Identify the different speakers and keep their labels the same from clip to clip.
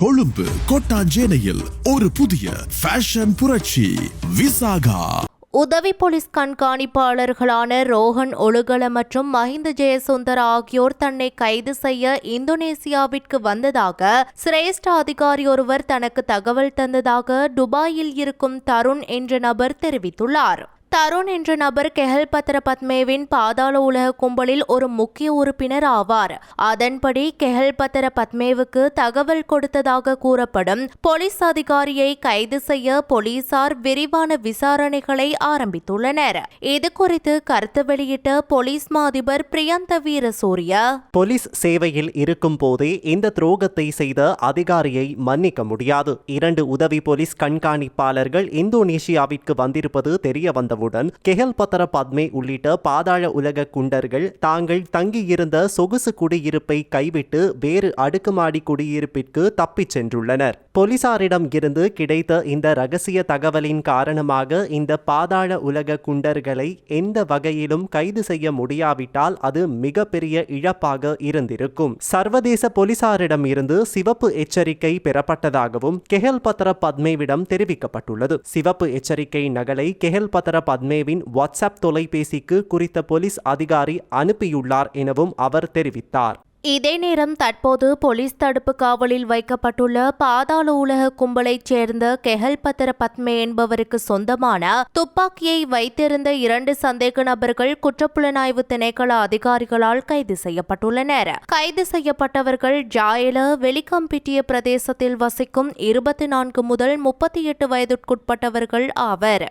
Speaker 1: கொழும்பு கொட்டாஞ்சேனையில் ஒரு புதிய ஃபேஷன் புரட்சி விசாகா.
Speaker 2: உதவி போலீஸ் கண்காணிப்பாளர்களான ரோஹன் ஒழுகல மற்றும் மஹிந்த ஜெயசுந்தர் ஆகியோர் தன்னை கைது செய்ய இந்தோனேசியாவிற்கு வந்ததாக சிரேஷ்ட அதிகாரி ஒருவர் தனக்கு தகவல் தந்ததாக துபாயில் இருக்கும் தருண் என்ற நபர் தெரிவித்துள்ளார். தருண் என்ற நபர் கெஹல் பத்ர பத்மேவின் பாதாள உலக கும்பலில் ஒரு முக்கிய உறுப்பினர் ஆவார். அதன்படி கெஹல் பத்ர பத்மேவுக்கு தகவல் கொடுத்ததாக கூறப்படும் போலீஸ் அதிகாரியை கைது செய்ய போலீசார் விரிவான விசாரணைகளை ஆரம்பித்துள்ளனர். இது குறித்து கருத்து வெளியிட்ட போலீஸ் மா அதிபர் பிரியந்த வீரசூரிய.
Speaker 3: போலீஸ் சேவையில் இருக்கும் போதே இந்த துரோகத்தை செய்த அதிகாரியை மன்னிக்க முடியாது. இரண்டு உதவி போலீஸ் கண்காணிப்பாளர்கள் இந்தோனேஷியாவிற்கு வந்திருப்பது தெரிய வந்தவுடன் கெஹல் பத்தர பத்மே உள்ளிட்ட பாதாள உலக குண்டர்கள் தாங்கள் தங்கியிருந்த சொகுசு குடியிருப்பை கைவிட்டு வேறு அடுக்குமாடி குடியிருப்பிற்கு தப்பிச் சென்றுள்ளனர். போலீசாரிடம் இருந்து கிடைத்த இந்த ரகசிய தகவலின் காரணமாக இந்த பாதாள உலக குண்டர்களை எந்த வகையிலும் கைது செய்ய முடியாவிட்டால் அது மிகப்பெரிய இழப்பாக இருந்திருக்கும். சர்வதேச போலீசாரிடம் இருந்து சிவப்பு எச்சரிக்கை பெறப்பட்டதாகவும் கெஹல் பத்ர பத்மேவிடம் தெரிவிக்கப்பட்டுள்ளது. சிவப்பு எச்சரிக்கை நகலை கெஹல் பத்ர பத்மேவின் வாட்ஸ்அப் தொலைபேசிக்கு குறித்த போலீஸ் அதிகாரி அனுப்பியுள்ளார் எனவும் அவர் தெரிவித்தார்.
Speaker 2: இதே நேரம் தற்போது போலீஸ் தடுப்பு காவலில் வைக்கப்பட்டுள்ள பாதாள உலக கும்பலைச் சேர்ந்த கெஹல் பத்திர பத்மே என்பவருக்கு சொந்தமான துப்பாக்கியை வைத்திருந்த இரண்டு சந்தேக நபர்கள் குற்றப்புலனாய்வு திணைக்கள அதிகாரிகளால் கைது செய்யப்பட்டுள்ளனர். கைது செய்யப்பட்டவர்கள் ஜாயல வெலிகம்பிட்டிய பிரதேசத்தில் வசிக்கும் இருபத்தி நான்கு முதல் முப்பத்தி எட்டு வயதுக்குட்பட்டவர்கள் ஆவர்.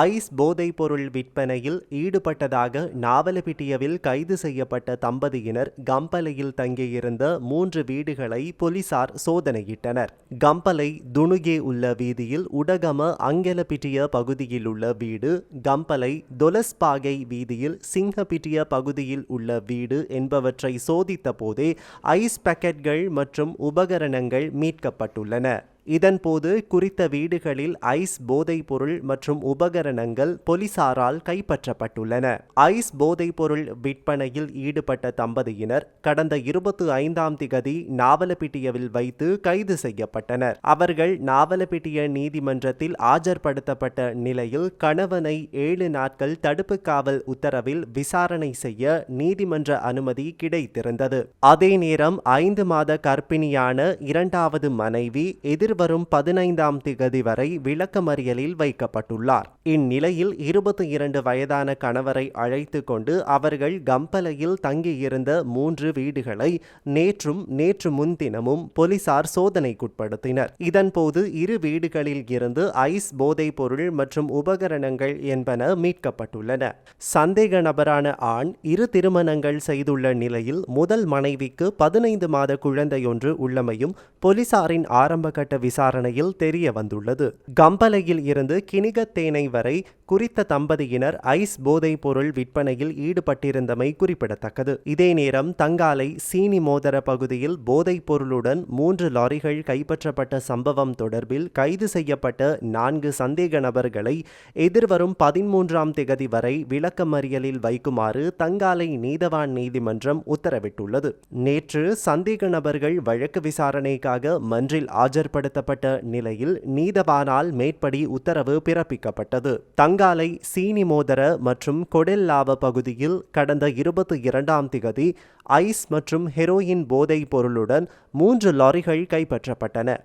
Speaker 3: ஐஸ் போதைப்பொருள் விற்பனையில் ஈடுபட்டதாக நாவலப்பிட்டியவில் கைது செய்யப்பட்ட தம்பதியினர் கம்பலையில் தங்கியிருந்த மூன்று வீடுகளை போலீசார் சோதனையிட்டனர். கம்பலை துணுகே உள்ள வீதியில் உடகம அங்கலப்பிட்டிய பகுதியில் உள்ள வீடு கம்பலை தொலஸ்பாகை வீதியில் சிங்கப்பிட்டிய பகுதியில் உள்ள வீடு என்பவற்றை சோதித்த போதே ஐஸ் பேக்கெட்கள் மற்றும் உபகரணங்கள் மீட்கப்பட்டுள்ளன. இதன்போது குறித்த வீடுகளில் ஐஸ் போதைப்பொருள் மற்றும் உபகரணங்கள் போலீசாரால் கைப்பற்றப்பட்டுள்ளன. ஐஸ் போதைப்பொருள் விற்பனையில் ஈடுபட்ட தம்பதியினர் கடந்த இருபத்தி ஐந்தாம் திகதி நாவலப்பிட்டியவில் வைத்து கைது செய்யப்பட்டனர். அவர்கள் நாவலப்பிட்டிய நீதிமன்றத்தில் ஆஜர்படுத்தப்பட்ட நிலையில் கணவனை ஏழு நாட்கள் தடுப்பு காவல் உத்தரவில் விசாரணை செய்ய நீதிமன்ற அனுமதி கிடைத்திருந்தது. அதே நேரம் ஐந்து மாத கர்ப்பிணியான இரண்டாவது மனைவி எதிர் வரும் பதினைந்தாம் திகதி வரை விளக்கமறியலில் வைக்கப்பட்டுள்ளார். இந்நிலையில் இருபத்தி இரண்டு வயதான கணவரை அழைத்து கொண்டு அவர்கள் கம்பலையில் தங்கியிருந்த மூன்று வீடுகளை நேற்றும் நேற்று முன்தினமும் போலீசார் சோதனைக்குட்படுத்தினர். இதன்போது இரு வீடுகளில் இருந்து ஐஸ் போதைப் பொருள் மற்றும் உபகரணங்கள் என்பன மீட்கப்பட்டுள்ளன. சந்தேக நபரான ஆண் இரு திருமணங்கள் செய்துள்ள நிலையில் முதல் மனைவிக்கு பதினைந்து மாத குழந்தையொன்று உள்ளமையும் போலீசாரின் ஆரம்பகட்ட விசாரணையில் தெரிய வந்துள்ளது. கம்பலையில் இருந்து கிணிகத்தேனை வரை குறித்த தம்பதியினர் ஐஸ் போதைப் பொருள் விற்பனையில் ஈடுபட்டிருந்தமை குறிப்பிடத்தக்கது. இதே நேரம் தங்காலை சீனி மோதர பகுதியில் போதைப் பொருளுடன் மூன்று லாரிகள் கைப்பற்றப்பட்ட சம்பவம் தொடர்பில் கைது செய்யப்பட்ட நான்கு சந்தேக நபர்களை எதிர்வரும் பதிமூன்றாம் திகதி வரை விளக்கமறியலில் வைக்குமாறு தங்காலை நீதவான் நீதிமன்றம் உத்தரவிட்டுள்ளது. நேற்று சந்தேக நபர்கள் வழக்கு விசாரணைக்காக மன்றில் ஆஜர்படுத்தப்பட்ட நிலையில் நீதவானால் மேற்படி உத்தரவு பிறப்பிக்கப்பட்டது. தங் சீனி சீனிமோதர மற்றும் கொடெல்லாவ பகுதியில் கடந்த இருபத்தி இரண்டாம் திகதி ஐஸ் மற்றும் ஹெரோயின் போதைப் பொருளுடன் மூன்று லாரிகள் கைப்பற்றப்பட்டன.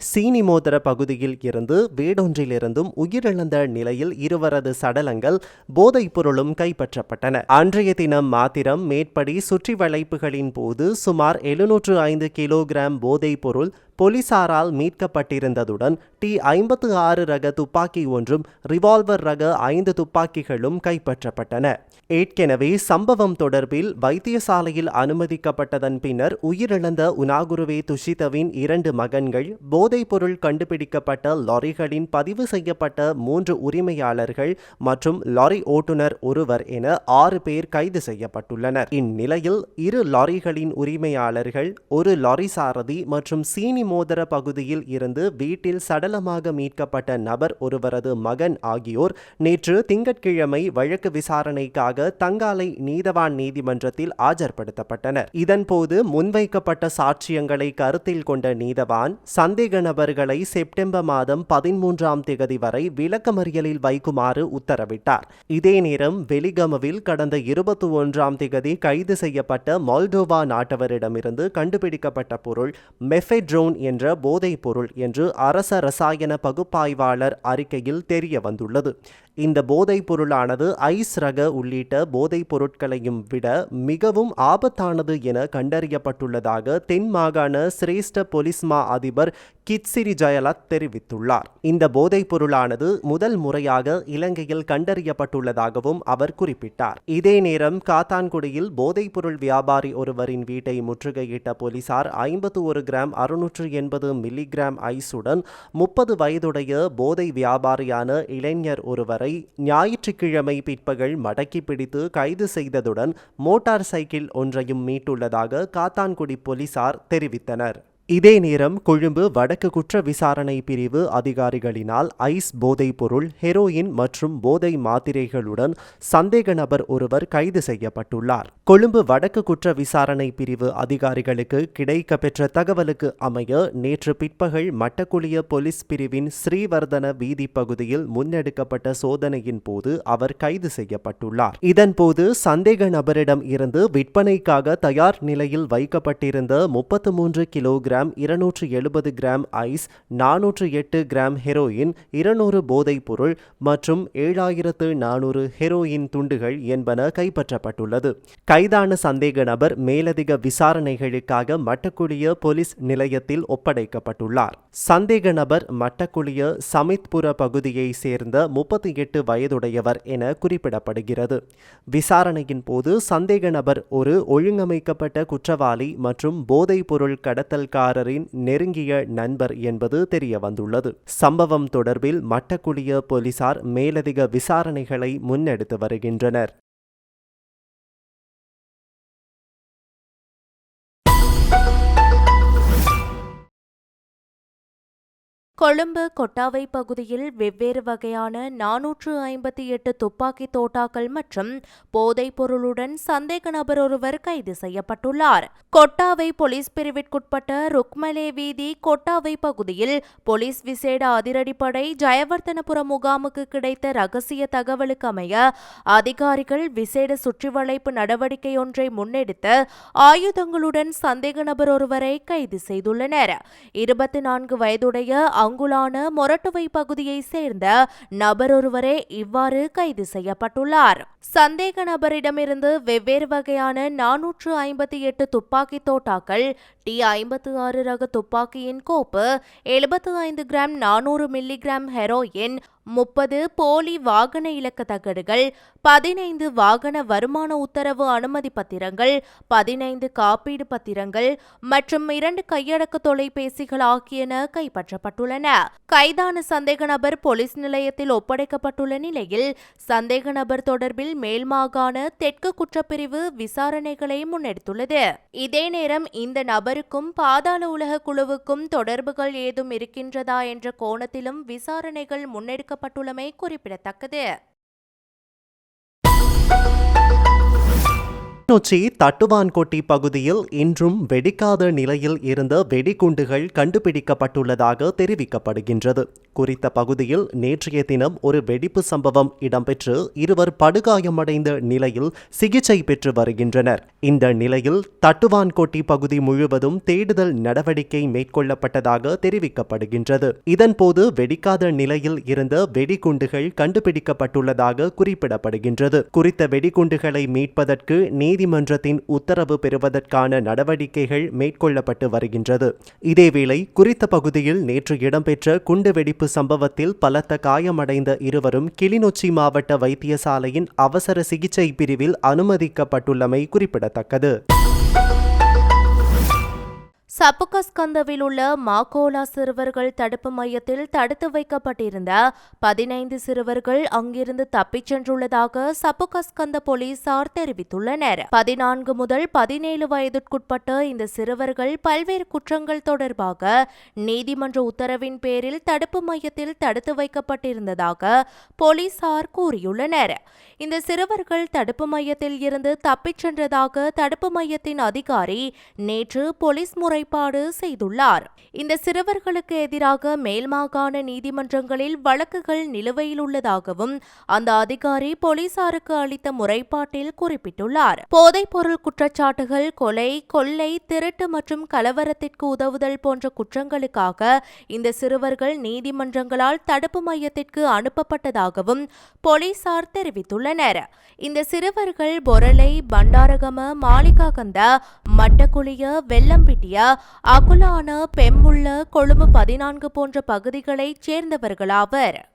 Speaker 3: சீனிமோதர பகுதியில் இருந்து வீடொன்றிலிருந்தும் உயிரிழந்த நிலையில் இருவரது சடலங்கள் போதைப் பொருளும் கைப்பற்றப்பட்டன. அன்றைய தினம் மாத்திரம் மேற்படி சுற்றி வளைப்புகளின் போது சுமார் எழுநூற்று ஐந்து கிலோகிராம் போதைப் பொருள் போலீசாரால் மீட்கப்பட்டிருந்ததுடன் டி ஐம்பத்து ஆறு ரக துப்பாக்கி ஒன்றும் ரிவால்வர் ரக ஐந்து துப்பாக்கிகளும் கைப்பற்றப்பட்டன. ஏற்கனவே சம்பவம் தொடர்பில் வைத்தியசாலையில் அனுமதிக்கப்பட்டதன் பின்னர் உயிரிழந்த உனாகுருவே துஷிதவின் இரண்டு மகன்கள் பொருள் கண்டுபிடிக்கப்பட்ட லாரிகளின் பதிவு செய்யப்பட்ட மூன்று உரிமையாளர்கள் மற்றும் லாரி ஓட்டுநர் ஒருவர் என ஆறு பேர் கைது செய்யப்பட்டுள்ளனர். இந்நிலையில் இரு லாரிகளின் உரிமையாளர்கள் ஒரு லாரி சாரதி மற்றும் சீனி மோதர பகுதியில் இருந்து வீட்டில் சடலமாக மீட்கப்பட்ட நபர் ஒருவரது மகன் ஆகியோர் நேற்று திங்கட்கிழமை வழக்கு விசாரணைக்காக தங்காலை நீதவான் நீதிமன்றத்தில் ஆஜர்படுத்தப்பட்டனர். இதன்போது முன்வைக்கப்பட்ட சாட்சியங்களை கருத்தில் கொண்ட நீதவான் சந்தேக நபர்களை செப்டம்பர் மாதம் பதிமூன்றாம் தேதி வரை விளக்கமறியலில் வைக்குமாறு உத்தரவிட்டார். இதே நேரம் வெலிகமவில் கடந்த இருபத்தி ஒன்றாம் தேதி கைது செய்யப்பட்ட மால்டோவா நாட்டவரிடமிருந்து கண்டுபிடிக்கப்பட்ட பொருள் மெஃபெட்ரோன் என்ற போதைப் பொருள் என்று அரச ரசாயன பகுப்பாய்வாளர் அறிக்கையில் தெரிய வந்துள்ளது இந்த போதைப் பொருளானது ஐஸ் ரக உள்ளிட்ட போதைப் பொருட்களையும் விட மிகவும் ஆபத்தானது என கண்டறியப்பட்டுள்ளதாக தென் மாகாண சிரேஷ்ட பொலிஸ்மா அதிபர் கிட்சிரி ஜயலத் தெரிவித்துள்ளார். இந்த போதைப் பொருளானது முதல் முறையாக இலங்கையில் கண்டறியப்பட்டுள்ளதாகவும் அவர் குறிப்பிட்டார். இதே நேரம் காத்தான்குடியில் போதைப் பொருள் வியாபாரி ஒருவரின் வீட்டை முற்றுகையிட்ட போலீசார் ஐம்பத்து ஒரு கிராம் அறுநூற்று எண்பது மில்லிகிராம் ஐஸுடன் முப்பது வயதுடைய போதை வியாபாரியான இளைஞர் ஒருவர் ஞாயிற்றுக்கிழமை பிற்பகல் மடக்கி பிடித்து கைது செய்ததுடன் மோட்டார் சைக்கிள் ஒன்றையும் மீட்டுள்ளதாக காத்தான்குடி போலீசார் தெரிவித்தனர். இதே நேரம் கொழும்பு வடக்கு குற்ற விசாரணை பிரிவு அதிகாரிகளினால் ஐஸ் போதைப் பொருள் ஹெரோயின் மற்றும் போதை மாத்திரைகளுடன் சந்தேக நபர் ஒருவர் கைது செய்யப்பட்டுள்ளார். கொழும்பு வடக்கு குற்ற விசாரணை பிரிவு அதிகாரிகளுக்கு கிடைக்கப்பெற்ற தகவலுக்கு அமைய நேற்று பிற்பகல் மட்டக்குளிய போலீஸ் பிரிவின் ஸ்ரீவர்தன வீதி பகுதியில் முன்னெடுக்கப்பட்ட சோதனையின் போது அவர் கைது செய்யப்பட்டுள்ளார். இதன்போது சந்தேக நபரிடம் இருந்து விற்பனைக்காக தயார் நிலையில் வைக்கப்பட்டிருந்த முப்பத்து மூன்று கிலோகிராம் இருநூற்று எழுபது கிராம் ஐஸ் நானூற்று எட்டு கிராம் ஹெரோயின் இருநூறு போதைப் பொருள் மற்றும் ஏழாயிரத்து நானூறு ஹெரோயின் துண்டுகள் என்பன கைப்பற்றப்பட்டுள்ளது. கைதான சந்தேக நபர் மேலதிக விசாரணைகளுக்காக மட்டக்குளிய போலீஸ் நிலையத்தில் ஒப்படைக்கப்பட்டுள்ளார். சந்தேக நபர் மட்டக்குளிய சமித்புர பகுதியை சேர்ந்த முப்பத்தி எட்டு வயதுடையவர் என குறிப்பிடப்படுகிறது. விசாரணையின் போது சந்தேக நபர் ஒரு ஒழுங்கமைக்கப்பட்ட குற்றவாளி மற்றும் போதைப்பொருள் கடத்தல்காரரின் நெருங்கிய நண்பர் என்பது தெரிய வந்துள்ளது சம்பவம் தொடர்பில் மட்டக்குளிய போலீசார் மேலதிக விசாரணைகளை முன்னெடுத்து வருகின்றனர்.
Speaker 2: கொழும்பு கொட்டாவை பகுதியில் வெவ்வேறு வகையான நானூற்று ஐம்பத்தி எட்டு துப்பாக்கி தோட்டாக்கள் மற்றும் போதைப் பொருளுடன் சந்தேக நபர் ஒருவர் கைது செய்யப்பட்டுள்ளார். கொட்டாவை போலீஸ் பிரிவிற்குட்பட்ட ருக்மலே வீதி கொட்டாவை பகுதியில் போலீஸ் விசேட அதிரடிப்படை ஜெயவர்தனபுர முகாமுக்கு கிடைத்த ரகசிய தகவலுக்கு அமைய அதிகாரிகள் விசேட சுற்றிவளைப்பு நடவடிக்கை ஒன்றை முன்னெடுத்து ஆயுதங்களுடன் சந்தேக நபர் ஒருவரை கைது செய்துள்ளனர். இருபத்தி நான்கு வயதுடைய அங்குலான மொரட்டுவை பகுதியை சேர்ந்த நபர் ஒருவரே இவ்வாறு கைது செய்யப்பட்டுள்ளார். சந்தேக நபரிடமிருந்து வெவ்வேறு வகையான நானூற்று ஐம்பத்தி எட்டு துப்பாக்கி தோட்டாக்கள் டி ஐம்பத்து ஆறு ரக துப்பாக்கியின் கோப்பு எழுபத்து ஐந்து கிராம் நானூறு மில்லிகிராம் ஹெரோயின் முப்பது போலி வாகன இலக்க தகடுகள் பதினைந்து வாகன வருமான உத்தரவு அனுமதி பத்திரங்கள் பதினைந்து காப்பீடு பத்திரங்கள் மற்றும் இரண்டு கையடக்க தொலைபேசிகள் ஆகியன கைப்பற்றப்பட்டுள்ளன. கைதான சந்தேக நபர் போலீஸ் நிலையத்தில் ஒப்படைக்கப்பட்டுள்ள நிலையில் சந்தேக நபர் தொடர்பில் மேல் மாகாண தெற்கு குற்றப்பிரிவு விசாரணைகளை முன்னெடுத்துள்ளது. இதே நேரம் இந்த நபருக்கும் பாதாள உலக குழுவுக்கும் தொடர்புகள் ஏதும் இருக்கின்றதா என்ற கோணத்திலும் விசாரணைகள் முன்னெடுக்கப்பட்டுள்ளமை குறிப்பிடத்தக்கது.
Speaker 3: கிளிநொச்சி தட்டுவான்கொட்டி பகுதியில் இன்றும் வெடிக்காத நிலையில் இருந்த வெடிகுண்டுகள் கண்டுபிடிக்கப்பட்டுள்ளதாக தெரிவிக்கப்படுகின்றது. குறித்த பகுதியில் நேற்றைய தினம் ஒரு வெடிப்பு சம்பவம் இடம்பெற்று இருவர் படுகாயமடைந்த நிலையில் சிகிச்சை பெற்று வருகின்றனர். இந்த நிலையில் தட்டுவான்கொட்டி பகுதி முழுவதும் தேடுதல் நடவடிக்கை மேற்கொள்ளப்பட்டதாக தெரிவிக்கப்படுகின்றது. இதன்போது வெடிக்காத நிலையில் இருந்த வெடிகுண்டுகள் கண்டுபிடிக்கப்பட்டுள்ளதாக குறிப்பிடப்படுகின்றது. குறித்த வெடிகுண்டுகளை மீட்பதற்கு நீ நீதிமன்றத்தின் உத்தரவு பெறுவதற்கான நடவடிக்கைகள் மேற்கொள்ளப்பட்டு வருகின்றது. இதேவேளை குறித்த பகுதியில் நேற்று இடம்பெற்ற குண்டுவெடிப்பு சம்பவத்தில் பலத்த காயமடைந்த இருவரும் கிளிநொச்சி மாவட்ட வைத்தியசாலையின் அவசர சிகிச்சை பிரிவில் அனுமதிக்கப்பட்டுள்ளமை குறிப்பிடத்தக்கது.
Speaker 2: சப்புகஸ்கந்தவில் உள்ள மாகோலா சிறுவர்கள் தடுப்பு மையத்தில் தடுத்து வைக்கப்பட்டிருந்த பதினைந்து சிறுவர்கள் அங்கிருந்து தப்பிச் சென்றுள்ளதாக சப்புகஸ்கந்த போலீசார் தெரிவித்துள்ளனர். பதினான்கு முதல் பதினேழு வயதிற்குட்பட்ட இந்த சிறுவர்கள் பல்வேறு குற்றங்கள் தொடர்பாக நீதிமன்ற உத்தரவின் பேரில் தடுப்பு மையத்தில் தடுத்து வைக்கப்பட்டிருந்ததாக போலீசார் கூறியுள்ளனர். இந்த சிறுவர்கள் தடுப்பு மையத்தில் இருந்து தப்பிச் சென்றதாக தடுப்பு மையத்தின் அதிகாரி நேற்று போலீஸ் முறை முறைப்பாடு செய்துள்ளார். இந்த சிறுவர்களுக்கு எதிராக மேல் மாகாண நீதிமன்றங்களில் வழக்குகள் நிலுவையில் உள்ளதாகவும் அந்த அதிகாரி போலீசாருக்கு அளித்த முறைப்பாட்டில் குறிப்பிட்டுள்ளார். போதைப்பொருள் குற்றச்சாட்டுகள் கொலை கொள்ளை திருட்டு மற்றும் கலவரத்திற்கு உதவுதல் போன்ற குற்றங்களுக்காக இந்த சிறுவர்கள் நீதிமன்றங்களால் தடுப்பு மையத்திற்கு அனுப்பப்பட்டதாகவும் போலீசார் தெரிவித்துள்ளனர். இந்த சிறுவர்கள் பொரலை பண்டாரகம மாளிகாகந்த மட்டக்குளிய வெள்ளம்பிட்டிய அகுலான பெம்புள்ள கொழும்பு பதினான்கு போன்ற பகுதிகளைச் சேர்ந்தவர்களாவர்.